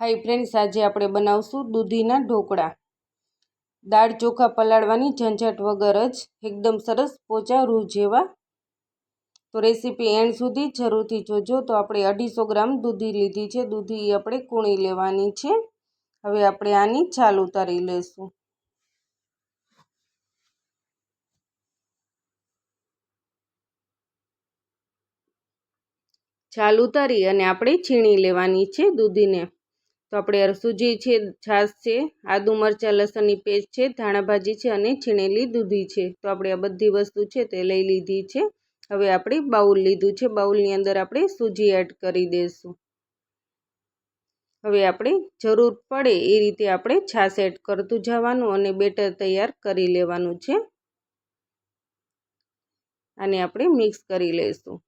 Hi friends, આજે આપણે બનાવશું દૂધીના ઢોકળા. દાળ ચોખા પલાળવાની ઝંઝટ વગર જ એકદમ સરસ પોચા રૂ જેવા. તો રેસીપી એન્ડ સુધી જરૂરથી જોજો. તો આપણે અઢીસો ગ્રામ દૂધી લીધી છે. દૂધી આપણે કૂણી લેવાની છે. હવે આપણે આની છાલ ઉતારી લઈશું. છાલ ઉતારી અને આપણે છીણી લેવાની છે દૂધીને. તો આપણે સૂજી છે, છાશ છે, આદુ મરચાં, લસણની પેસ્ટ છે, ધાણા ભાજી છે અને છીણેલી દૂધી છે. તો આપણે આ બધી વસ્તુ છે તે લઈ લીધી છે. હવે આપણે બાઉલ લીધું છે. બાઉલની અંદર આપણે સૂજી એડ કરી દઈશું હવે આપણે જરૂર પડે એ રીતે આપણે છાશ એડ કરતું જવાનું અને બેટર તૈયાર કરી લેવાનું છે. અને આપણે મિક્સ કરી લઈશું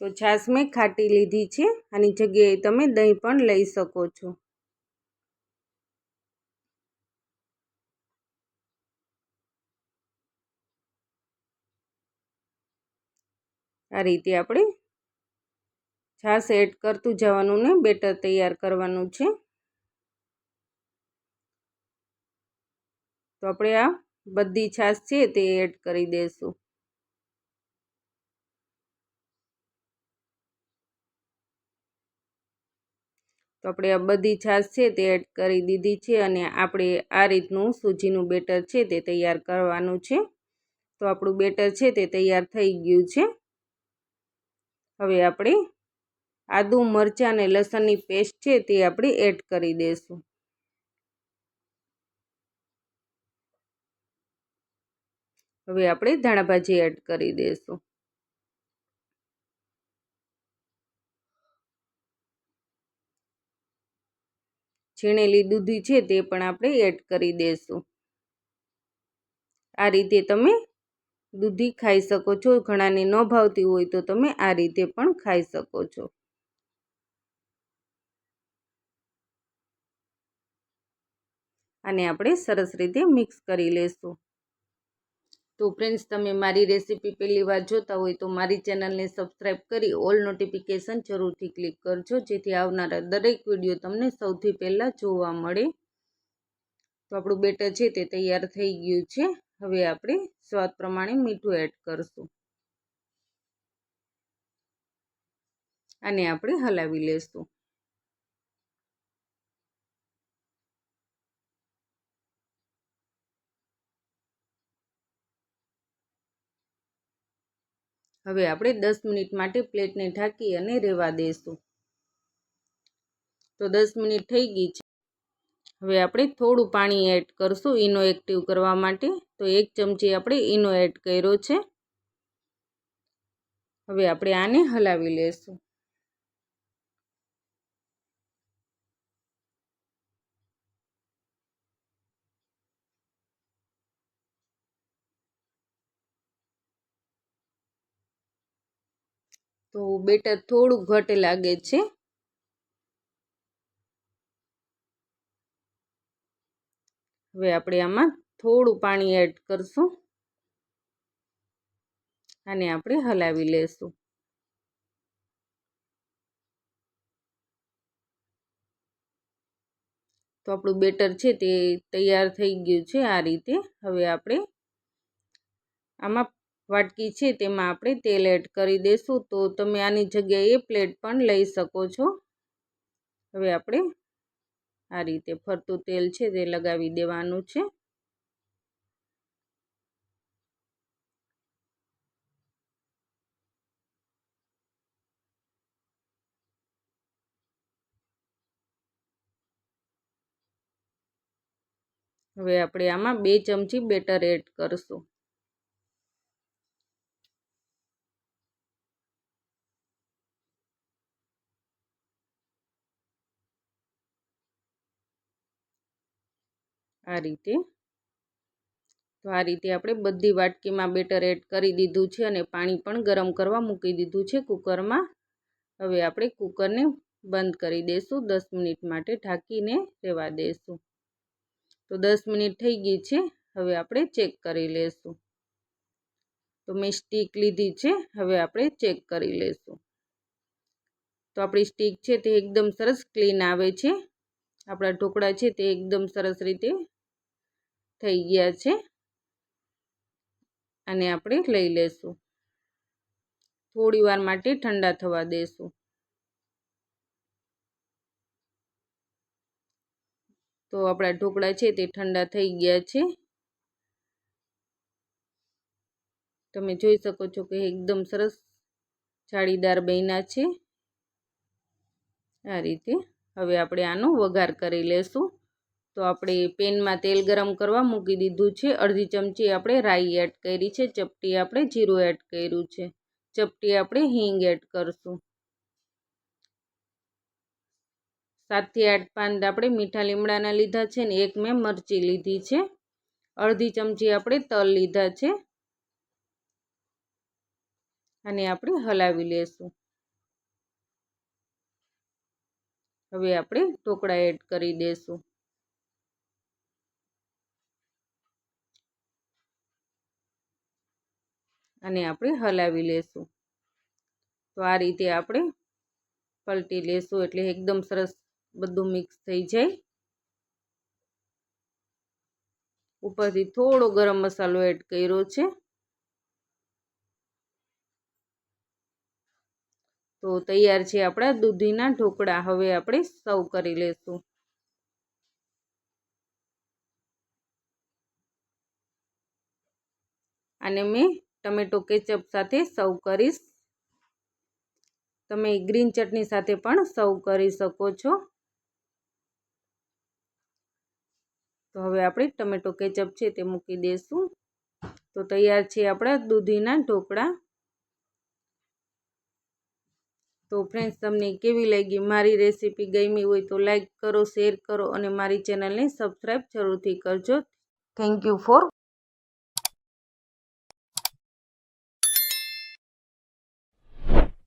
તો છાશ મેં ખાટી લીધી છે આની જગ્યાએ તમે દહીં પણ લઈ શકો છો. આ રીતે આપણે છાશ એડ કરતું જવાનું ને બેટર તૈયાર કરવાનું છે. તો આપણે આ બધી છાશ છે તે એડ કરી દઈશું તો આપણે આ બધી છાશ છે તે એડ કરી દીધી છે અને આપણે આ રીતનું સૂજીનું બેટર છે તે તૈયાર કરવાનું છે. તો આપણું બેટર છે તે તૈયાર થઈ ગયું છે. હવે આપણે આદુ, મરચાં અને લસણની પેસ્ટ છે તે આપણે એડ કરી દઈશું. હવે આપણે ધાણાભાજી એડ કરી દઈશું. છીણેલી દૂધી છે તે પણ આપણે એડ કરી દઈશું આ રીતે તમે દૂધી ખાઈ શકો છો. ઘણાને ન ભાવતી હોય તો તમે આ રીતે પણ ખાઈ શકો છો. અને આપણે સરસ રીતે મિક્સ કરી લઈશું તો ફ્રેન્ડ્સ તમે મારી રેસીપી પહેલી વાર જોતા હોય તો મારી ચેનલને સબસ્ક્રાઈબ કરી ઓલ નોટિફિકેશન જરૂરથી ક્લિક કરજો, જેથી આવનારા દરેક વીડિયો તમને સૌથી પહેલાં જોવા મળે. તો આપણું બેટર છે તે તૈયાર થઈ ગયું છે. હવે આપણે સ્વાદ પ્રમાણે મીઠું એડ કરશું. અને આપણે હલાવી લેશું. હવે આપણે દસ મિનિટ માટે પ્લેટને ઢાંકી અને રહેવા દઈશું. તો દસ મિનિટ થઈ ગઈ છે. હવે આપણે થોડું પાણી એડ કરશું ઈનો એક્ટિવ કરવા માટે. તો એક ચમચી આપણે ઈનો એડ કર્યો છે. હવે આપણે આને હલાવી લેશું. તો બેટર થોડું ઘટ લાગે છે. હવે આપણે આમાં થોડું પાણી એડ કરશું. અને આપણે હલાવી લેશું. તો આપણું બેટર છે તે તૈયાર થઈ ગયું છે આ રીતે. હવે આપણે આમાં વાટકી છે, તેમાં આપણે તેલ એડ કરી દઈશું તો તમે આની જગ્યાએ પ્લેટ પણ લઈ શકો છો. હવે આપણે આ રીતે ફરતું તેલ છે, તે લગાવી દેવાનું છે. હવે આપણે આમાં બે ચમચી બેટર એડ કરશું. આ રીતે. તો આ રીતે આપણે બધી વાટકીમાં બેટર એડ કરી દીધું છે અને પાણી પણ ગરમ કરવા મૂકી દીધું છે કુકરમાં. હવે આપણે કુકરને બંધ કરી દઈશું દસ મિનિટ માટે ઢાંકીને રહેવા દઈશું તો દસ મિનિટ થઈ ગઈ છે. હવે આપણે ચેક કરી લઈશું તો મેં સ્ટીક લીધી છે. હવે આપણે ચેક કરી લઈશું તો આપણી સ્ટીક છે તે એકદમ સરસ ક્લીન આવે છે. આપણા ઢોકળા છે તે એકદમ સરસ રીતે થઈ ગયા છે. અને આપણે લઈ લેશું. થોડી વાર માટે ઠંડા થવા દેશું. તો આપણા ઢોકળા છે તે ઠંડા થઈ ગયા છે. તમે જોઈ શકો છો કે એકદમ સરસ જાળીદાર બન્યા છે. આ રીતે હવે આપણે આનો વઘાર કરી લેશું. તો આપણે પેનમાં તેલ ગરમ કરવા મૂકી દીધું છે. અડધી ચમચી આપણે રાઈ એડ કરી છે. ચપટી આપણે જીરું એડ કર્યું છે. ચપટી આપણે હિંગ એડ કરશું. સાતથી આઠ પાન આપણે મીઠા લીમડાના લીધા છે ને એક મેં મરચી લીધી છે. અડધી ચમચી આપણે તલ લીધા છે. અને આપણે હલાવી લેશું. હવે આપણે ઢોકળા એડ કરી દઈશું અને આપણે હલાવી લેશું. તો આ રીતે આપણે પલટી લેશું એટલે એકદમ સરસ બધું મિક્સ થઈ જાય. ઉપરથી થોડો ગરમ મસાલો એડ કર્યો છે. તો તૈયાર છે આપણા દૂધીના ઢોકળા. હવે આપણે સર્વ કરી લેશું. અને મેં ટમેટો કેચઅપ સાથે સર્વ કરીશ. તમે ગ્રીન ચટણી સાથે પણ સર્વ કરી શકો છો. તો હવે આપણે ટમેટો કેચઅપ છે તે મૂકી દઈશું તો તૈયાર છે આપણા દૂધીના ઢોકળા. તો ફ્રેન્ડ્સ તમને કેવી લાગી મારી રેસીપી ગમી હોય તો લાઈક કરો શેર કરો અને મારી ચેનલને સબસ્ક્રાઈબ જરૂરથી કરજો. Thank you for